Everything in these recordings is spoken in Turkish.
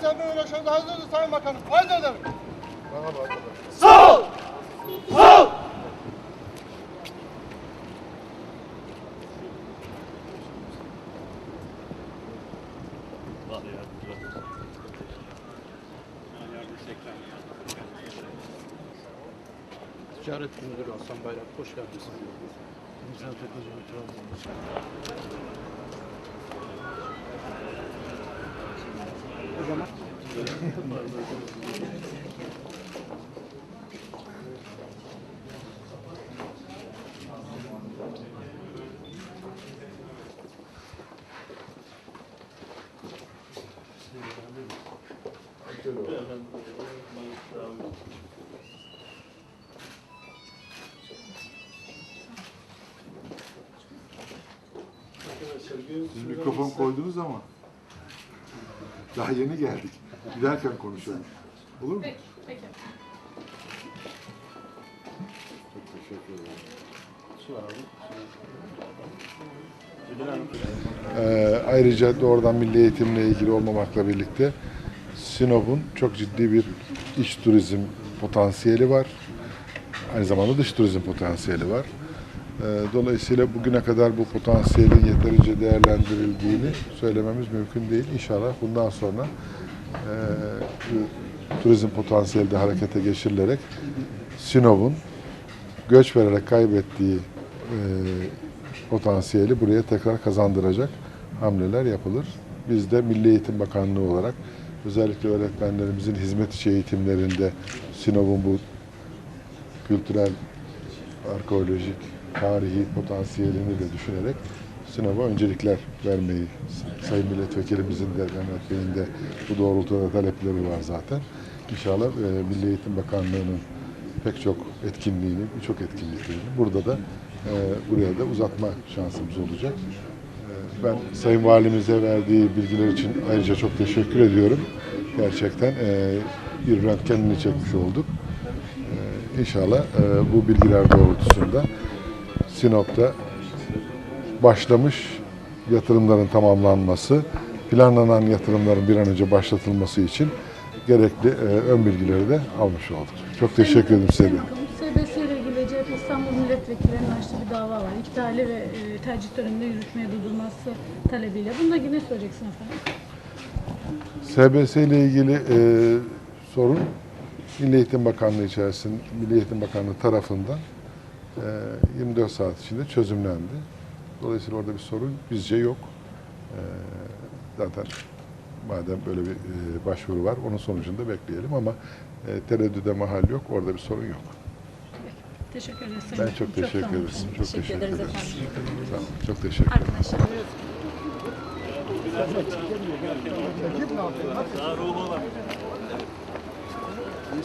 sevmeye uğraşıyoruz. Hazırız Sayın Bakanım. Haydi edelim. Ticaret Müdürü Hasan Bayrak hoş geldiniz. Güzel teknoloji Le microphone colle 12 ans. Hein. Daha yeni geldik. Giderken konuşalım. Olur mu? Peki, peki. Çok teşekkür ederim. Ee, ayrıca doğrudan milli eğitimle ilgili olmamakla birlikte Sinop'un çok ciddi bir iç turizm potansiyeli var. Aynı zamanda dış turizm potansiyeli var. Ee, dolayısıyla bugüne kadar bu potansiyelin yeterince değerlendirildiğini söylememiz mümkün değil. İnşallah bundan sonra e, turizm potansiyeli de harekete geçirilerek Sinop'un göç vererek kaybettiği e, potansiyeli buraya tekrar kazandıracak hamleler yapılır. Biz de Milli Eğitim Bakanlığı olarak özellikle öğretmenlerimizin hizmet içi eğitimlerinde Sinop'un bu kültürel, arkeolojik, tarihi potansiyelini de düşünerek Sinop'a öncelikler vermeyi, Sayın Milletvekilimizin de Mehmet Bey'in de bu doğrultuda talepleri var zaten. İnşallah e, Milli Eğitim Bakanlığı'nın pek çok etkinliğini, birçok etkinliklerini burada da e, buraya da uzatma şansımız olacak. E, ben Sayın Valimize verdiği bilgiler için ayrıca çok teşekkür ediyorum. Gerçekten e, bir röntgenini çekmiş olduk. E, İnşallah e, bu bilgiler doğrultusunda Sinop'ta başlamış yatırımların tamamlanması, planlanan yatırımların bir an önce başlatılması için gerekli e, ön bilgileri de almış olduk. Çok teşekkür ederim size de. SBS ile ilgili CHP İstanbul Milletvekillerinin açtığı bir dava var. İptali ve e, tercih döneminde yürütmeye durdurulması talebiyle. Bununla ilgili ne söyleyeceksin efendim? SBS ile ilgili e, sorun Milli Eğitim Bakanlığı içerisinde, Milli Eğitim Bakanlığı tarafından 24 saat içinde çözümlendi. Dolayısıyla orada bir sorun bizce yok. E, zaten madem böyle bir e, başvuru var, onun sonucunu da bekleyelim ama e, tereddüde mahal yok, orada bir sorun yok. Teşekkür ederiz. Ben çok Bakanım. teşekkür ederim. Çok Teşekkür teşekkür ederiz ederim. efendim. Sağ olun. Çok teşekkür ederim. Arkadaşlar.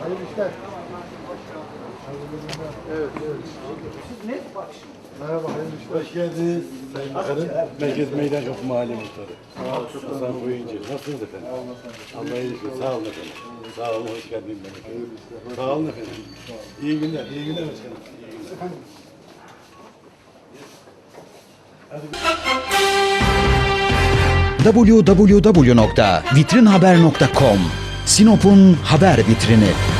Hayırlı günler. Evet, evet. Merhaba, hayırlı işler. Hoş geldiniz Sayın Bakanım. Merkez Meydan Kapı Mahalle Muhtarı. Sağ olun. Hasan Boyuncu. Nasılsınız efendim? Allah iyilik versin. Sağ olun efendim. Sağ olun, hoş geldiniz efendim. Sağ olun efendim. İyi günler, iyi günler başkanım. İyi günler. www.vitrinhaber.com Sinop'un haber vitrini.